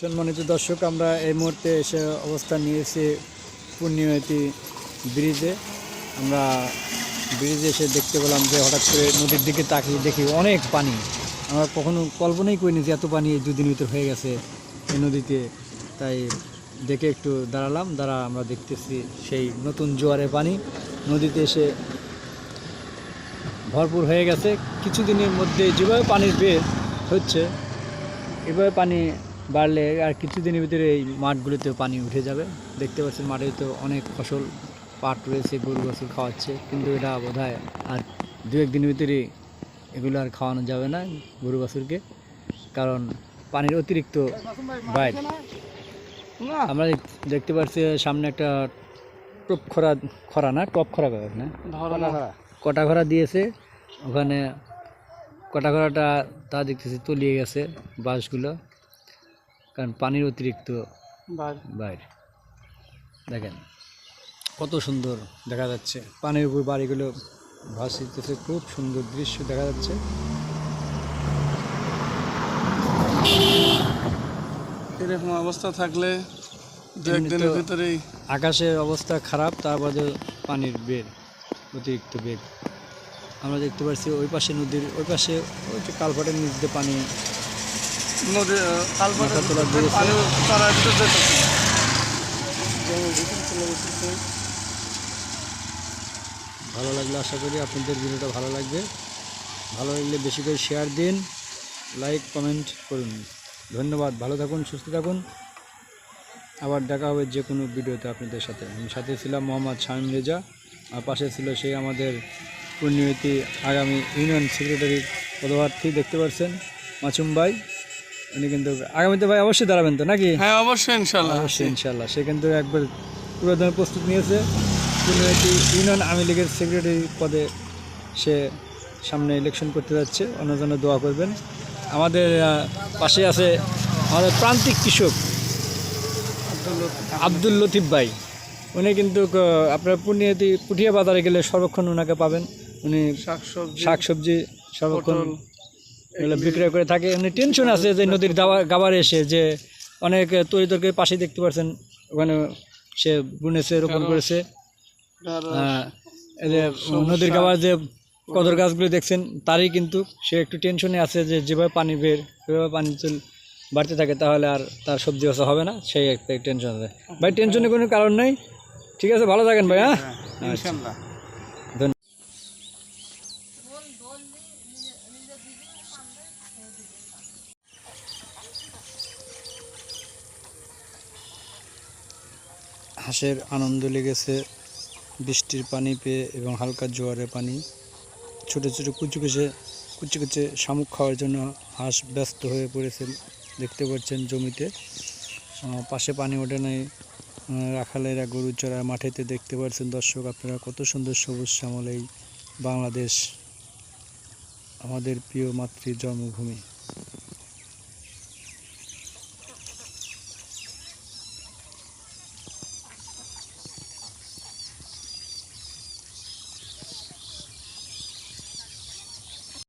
সম্মানিত দর্শক, আমরা এই মুহূর্তে এসে অবস্থান নিয়েছি পূর্ণিমাতি ব্রিজে। আমরা ব্রিজে এসে দেখতে পেলাম যে হঠাৎ করে নদীর দিকে তাকিয়ে দেখি অনেক পানি। আমরা কখনো কল্পনাই করিনি যে এত পানি দুদিন ভিতর হয়ে গেছে এই নদীতে। তাই দেখে একটু দাঁড়ালাম, দাঁড়া আমরা দেখতেছি সেই নতুন জোয়ারের পানি। নদীতে এসে ভরপুর হয়ে গেছে। কিছুদিনের মধ্যে যেভাবে পানির বের হচ্ছে, এভাবে পানি বাড়লে আর কিছুদিনের ভিতরে এই মাঠগুলোতেও পানি উঠে যাবে। দেখতে পাচ্ছেন মাঠে তো অনেক ফসল পাট রয়েছে গরু বাছুর খাওয়াচ্ছে কিন্তু এটা বোধ আর দু একদিনের ভিতরে এগুলো আর খাওয়ানো যাবে না গরু বাছুরকে কারণ পানির অতিরিক্ত বাইর। আমরা দেখতে পাচ্ছি সামনে একটা টপ খরা খরা না টপ খরা করে না কটা ঘোড়া দিয়েছে ওখানে কটা ঘোড়াটা তা দেখতেছি তলিয়ে গেছে বাসগুলো কারণ পানির অতিরিক্ত বাইরে। দেখেন কত সুন্দর দেখা যাচ্ছে। পানির উপর বাড়িগুলো ভাসিতেছে খুব সুন্দর দৃশ্য দেখা যাচ্ছে। এরকম অবস্থা থাকলে দু একদিনের ভিতরেই আকাশের অবস্থা খারাপ তার বাদে পানির বেগ অতিরিক্ত বেগ। আমরা দেখতে পাচ্ছি ওই পাশে নদীর ওই পাশে ওই যে কালভার্টের নিচ দিয়ে পানি নদী। পানি তারা ভিতর ভালো লাগলে আশা করি আপনাদের ভিডিওটা ভালো লাগবে। ভালো লাগলে বেশি করে শেয়ার দিন লাইক কমেন্ট করুন। ধন্যবাদ ভালো থাকুন সুস্থ থাকুন। আবার দেখা হবে যে কোনো ভিডিওতে আপনাদের সাথে। আমি সাথে ছিলাম মোহাম্মদ শামীম রেজা আর পাশে ছিল সেই আমাদের পূর্ণিমতি আগামী ইউনিয়ন সেক্রেটারি পদপ্রার্থী দেখতে পাচ্ছেন মাসুম ভাই। উনি কিন্তু আগামীতে ভাই অবশ্যই দাঁড়াবেন তো নাকি? হ্যাঁ অবশ্যই ইনশাল্লাহ। অবশ্যই ইনশাল্লাহ। সে কিন্তু একবার পুরো ধরনের প্রস্তুত নিয়েছে। কোনো একটি ইউনিয়ন আওয়ামী লীগের সেক্রেটারি পদে সে সামনে ইলেকশন করতে যাচ্ছে। অন্য জন্য দোয়া করবেন। আমাদের পাশে আছে আমাদের প্রান্তিক কৃষক আব্দুল লতিফ ভাই। উনি কিন্তু আপনার পুণ্যতি পুঠিয়া বাজারে গেলে সর্বক্ষণ ওনাকে পাবেন। উনি শাকসবজি শাক সবজি সর্বক্ষণ এগুলো বিক্রয় করে থাকে। এমনি টেনশন আছে যে নদীর দাবা গাবারে এসে যে অনেক তরি তরকারি পাশে দেখতে পাচ্ছেন ওখানে সে বুনেছে রোপণ করেছে। এই যে নদীর গাবার যে কদর গাছগুলো দেখছেন তারই কিন্তু সে একটু টেনশনে আছে যে যেভাবে পানি বের সেভাবে পানি চল বাড়তে থাকে তাহলে আর তার সবজি বাসা হবে না সেই একটা টেনশন আছে। ভাই টেনশনের কোনো কারণ নেই। ঠিক আছে ভালো থাকেন ভাই হ্যাঁ? ইনশাল্লাহ। হাঁসের আনন্দ লেগেছে, বৃষ্টির পানি পেয়ে এবং হালকা জোয়ারের পানি। ছোটো ছোটো কুচু কুচে, কুচি কুচে শামুক খাওয়ার জন্য হাঁস ব্যস্ত হয়ে পড়েছে দেখতে পাচ্ছেন জমিতে। পাশে পানি ওঠে নাই। রাখালেরা গরু চড়া মাঠেতে দেখতে পাচ্ছেন দর্শক, আপনারা কত সুন্দর সবুজ শ্যামল এই বাংলাদেশ, আমাদের প্রিয় মাতৃ জন্মভূমি